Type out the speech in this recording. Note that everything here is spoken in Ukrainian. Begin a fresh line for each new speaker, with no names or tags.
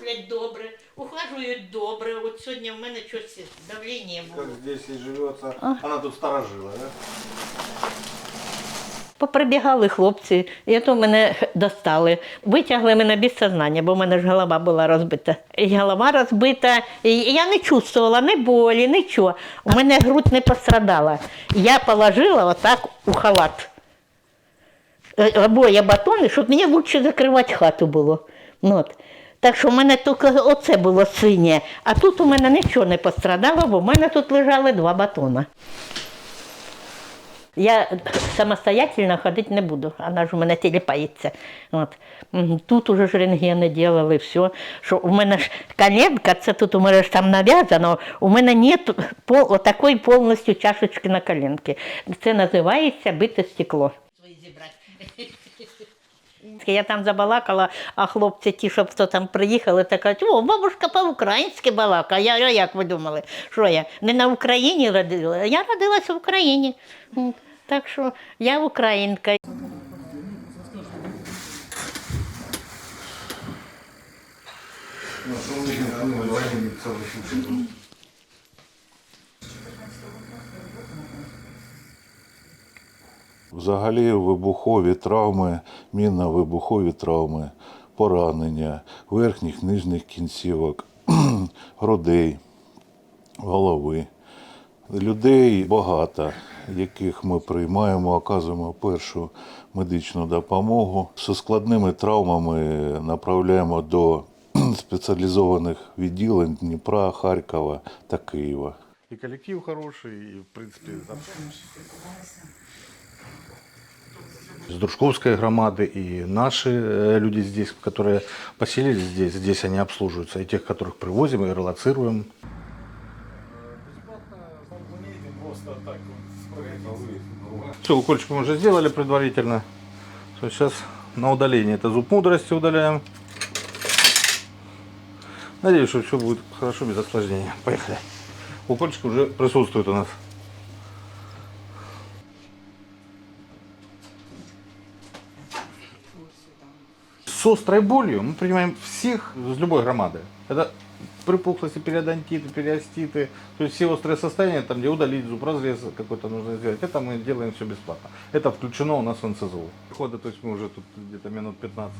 кормлять добре, ухажують добре. От сьогодні в мене щось давлення було.
Как здесь и живется. Она тут сторожила, да?
Поприбігали хлопці, і то мене достали. Витягли мене без сознання, бо в мене ж голова була розбита. І голова розбита. І я не чувствувала ні болі, нічого. У мене грудь не пострадала. Я положила отак у халат. Е, Обоє батони, щоб мені лучше закривати хату було. Ну, От. Так що в мене тільки оце було синє, а тут у мене нічого не пострадало, бо в мене тут лежали два батона. Я самостоятельно ходити не буду, вона ж у мене телепається. От. Тут уже ж рентгени делали, все. Що у мене ж коленка, це тут у мене ж там нав'язано, у мене нет пол, отакої повністю чашечки на коленці. Це називається бите стекло. Я там забалакала, а хлопці ті, щоб хто там приїхали, так кажуть, о, бабушка по-українськи балака. Я, я як ви думали, що я не на Україні родила? Я родилася в Україні. Так що я українка.
Взагалі вибухові травми, мінно-вибухові травми, поранення верхніх нижніх кінцівок, грудей, голови. Людей багато, яких ми приймаємо, оказуємо першу медичну допомогу. З складними травмами направляємо до спеціалізованих відділень Дніпра, Харкова та Києва.
И коллектив хороший, и в принципе... С Дружковской громады и наши э, люди здесь, которые поселились здесь, здесь они обслуживаются, и тех, которых привозим и релацируем. Все, мы уже сделали предварительно. Всё, Сейчас на удаление это зуб мудрости удаляем. Надеюсь, что все будет хорошо без осложнений. Поехали. Укольчик уже присутствует у нас. с острой болью мы принимаем всех с любой громады. Это припухлости, периодонтиты, периоститы, то есть все острые состояния, там где удалить зуб, разрез какой-то нужно сделать, это мы делаем все бесплатно. Это включено у нас в НСЗУ. Ходы, то есть мы уже тут где-то минут 15.